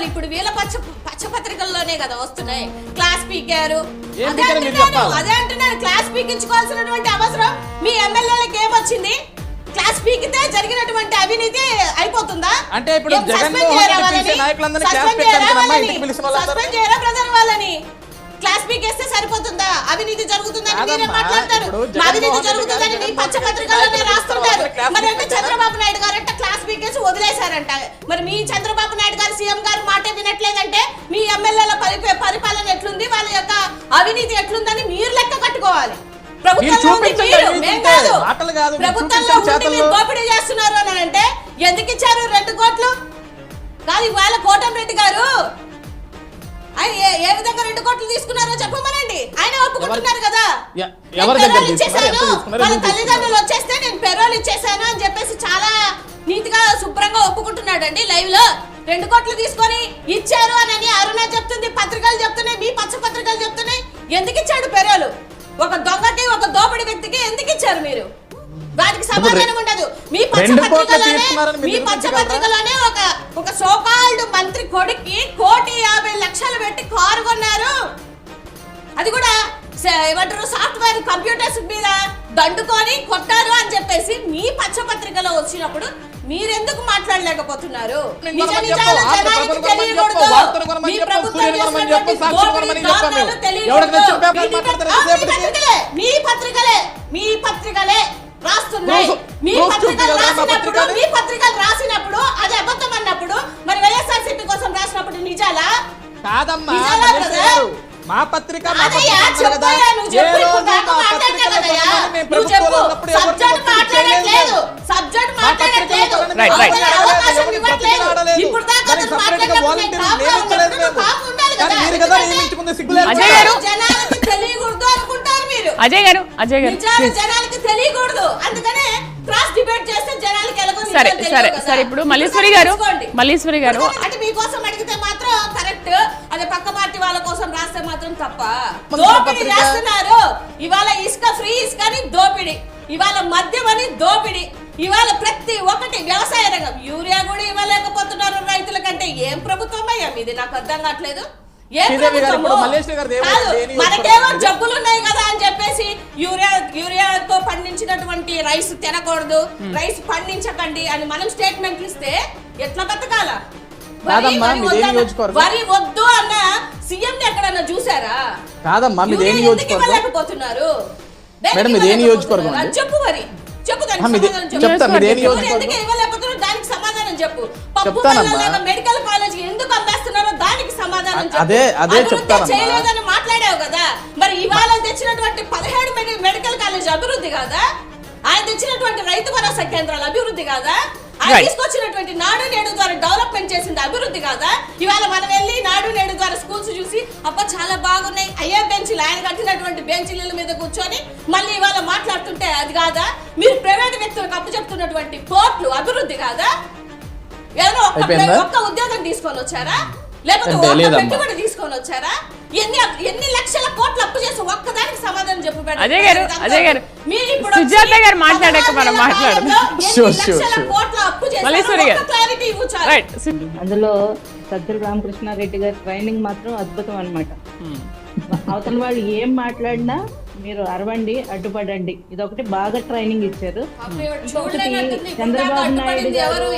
చెప్పాలి ఇప్పుడు వీళ్ళ పచ్చ పచ్చ పత్రికల్లోనే కదా వస్తున్నాయి. క్లాస్ పీకారు. అదే అంటున్నాను అంటున్నాను క్లాస్ పీకించుకోవాల్సినటువంటి అవసరం మీ ఎమ్మెల్యేలకు ఏమొచ్చింది క్లాస్ పీకితే జరిగినటువంటి అవినీతి అయిపోతుందా? అంటే ఇప్పుడు జగన్ మోహన్ చేయరా వాళ్ళని? క్లాస్ పీకేస్తే సరిపోతుందా? అవినీతి జరుగుతుందని మీరే మాట్లాడతారు. అవినీతి జరుగుతుందని పచ్చ పత్రికల్లోనే రాస్తుంటారు. మరి అంటే? చంద్రబాబు నాయుడు గారు అంటే పీకేసి వదిలేశారంట. మరి మీ చంద్రబాబు నాయుడు గారు సీఎం గారు మాటే వినట్లేదంటే మీ ఎమ్మెల్యేల పరి- పరిపాలన ఎట్లుంది? వాళ్ళ యొక్క అవినీతి ఎట్లుందని మీరు లెక్క కట్టుకోవాలి. ప్రభుత్వంలో. దోపిడీ చేస్తున్నారు అని అంటే ఎందుకు ఇచ్చారు రెండు కోట్లు? కాదు ఇవాళ కోటంరెడ్డి గారు ఆయన ఏ- విధంగా రెండు కోట్లు తీసుకున్నారో చెప్పమనండి. ఆయన ఒప్పుకుంటున్నారు కదా? వాళ్ళ తల్లిదండ్రులు వచ్చేస్తే ఒప్పుకుంటున్నాడండి లైవ్లో. రెండు కోట్లు తీసుకొని ఇచ్చారు అని అరుణ చెప్తుంది పత్రికలు చెప్తున్నాయి మీ పచ్చ పత్రికలు చెప్తున్నాయి. ఎందుకు ఇచ్చాడు పెరోలు? ఒక దొంగకి ఒక దోపిడి వ్యక్తికి ఎందుకు ఇచ్చారు మీరు? వాటికి సమాధానం ఉండదు. మీ పచ్చ పత్రికలోనే మీ పచ్చ? పత్రికలోనే ఒక ఒక సోకాల్డ్ మంత్రి కొడుక్కి కోటి యాభై లక్షలు పెట్టి కారు కొన్నారు. అది కూడా ఏమంటారు సాఫ్ట్వేర్ కంప్యూటర్స్ మీద దండుకొని కొట్టారు అని చెప్పేసి మీ పచ్చపత్రికలో వచ్చినప్పుడు మీరెందుకు మాట్లాడలేకపోతున్నారు? మీ పత్రికలే? మీ పత్రికలే రాస్తున్నాయి. మీ పత్రికలు రాసినప్పుడు? మీ పత్రికలు రాసినప్పుడు అది అబద్ధం అన్నప్పుడు మరి వైఎస్ఆర్సీపీ కోసం రాసినప్పుడు నిజాలా? కాదమ్మా మా పత్రిక మా పత్రిక మాట్లాడట్లేదు. ఇప్పుడు దాకా అతను కాపు ఉండాలి కదా. అజయ్ గారు. జనాలకి తెలియకూడదు అనుకుంటారు మీరు. అజయ్ గారు అజయ్ గారు నిజాలు జనాలకి తెలియకూడదు. అందుకనే క్రాస్ డిబేట్ చేస్తే జనాలకి ఎలాగో సరే ఇప్పుడు మల్లీశ్వరి గారు. మల్లీశ్వరి గారు. అంటే మీకోసం అడిగితే మాత్రం కరెక్ట్ అదే పక్క పార్టీ వాళ్ళ కోసం రాస్తే మాత్రం తప్ప. దోపిడీ చేస్తున్నారు. ఇవాళ ఇసుక ఫ్రీ ఇసుక అని దోపిడీ. ఇవాళ మద్యం అని దోపిడీ. ఇవాళ ప్రతి ఒక్కటి వ్యవసాయ రంగం. యూరియా కూడా ఇవ్వలేకపోతున్నారు రైతుల కంటే ఏం ప్రభుత్వం అయ్యా? మీది నాకు అర్థం కావట్లేదు. మనకేమో? జబ్బులు ఉన్నాయి కదా అని చెప్పేసి యూరియా యూరియాతో పండించినటువంటి రైస్ తినకూడదు. రైస్ పండించకండి అని మనం స్టేట్మెంట్లు ఇస్తే ఎట్లా బతకాల? వరి- వద్దు అన్న సీఎం ఎక్కడన్నా చూసారా? కాదమ్మా మీది నియోజకవర్గం? మేడం? నియోజకవర్గం చెప్పు మరి సమాధానం చెప్పు. ఏ నియోజకవర్గం? చెప్తానమ్మా. మెడికల్ కాలేజ్ ఎందుకు అమ్మేస్తున్నారో దానికి సమాధానం అదే- అదే. చేయలేదని మాట్లాడావు కదా మరి ఇవాళ తెచ్చినటువంటి పదిహేడు మెడి- మెడికల్ కాలేజ్ అభివృద్ధి కాదా ఆయన తెచ్చినటువంటి రైతు భరోసా కేంద్రాలు అభివృద్ధి కాదా ఆయన. తీసుకొచ్చినటువంటి నాడు నేడు ద్వారా డెవలప్మెంట్ చేసింది అభివృద్ధి కాదా ఇవాళ మనం వెళ్ళి నాడు నేడు ద్వారా స్కూల్స్ చూసి అబ్బా చాలా బాగున్నాయి అయ్యే బెంచ్లు ఆయన కట్టినటువంటి బెంచ్ల మీద కూర్చొని మళ్ళీ ఇవాళ మాట్లాడుతుంటే అది కాదా మీరు ప్రైవేట్ వ్యక్తులకు అప్పు చెప్తున్నటువంటి పోర్ట్లు అభివృద్ధి కాదా ఎవరో ఒక్క? ఒక్క ఉద్యోగం తీసుకొని వచ్చారా లేకపోతే ఒక్క. పెట్టుబడి తీసుకొని వచ్చారా ఎన్ని ఎన్ని లక్షల కోట్లు అప్పు చేసి ఒక్కదానికి సమాధానం చెప్పు. అజయ్ గారు, అజయ్ గారు, మీరు ఇప్పుడు సుజాత గారు మాట్లాడాక మనం మాట్లాడదాం. అందులో సజ్జల రామకృష్ణారెడ్డి గారి ట్రైనింగ్ మాత్రం అద్భుతం అన్నమాట అవతల వాళ్ళు ఏం మాట్లాడినా మీరు అరవండి అడ్డుపడండి. ఇదొకటి బాగా ట్రైనింగ్ ఇచ్చారు. ఇంకొకటి చంద్రబాబు నాయుడు గారు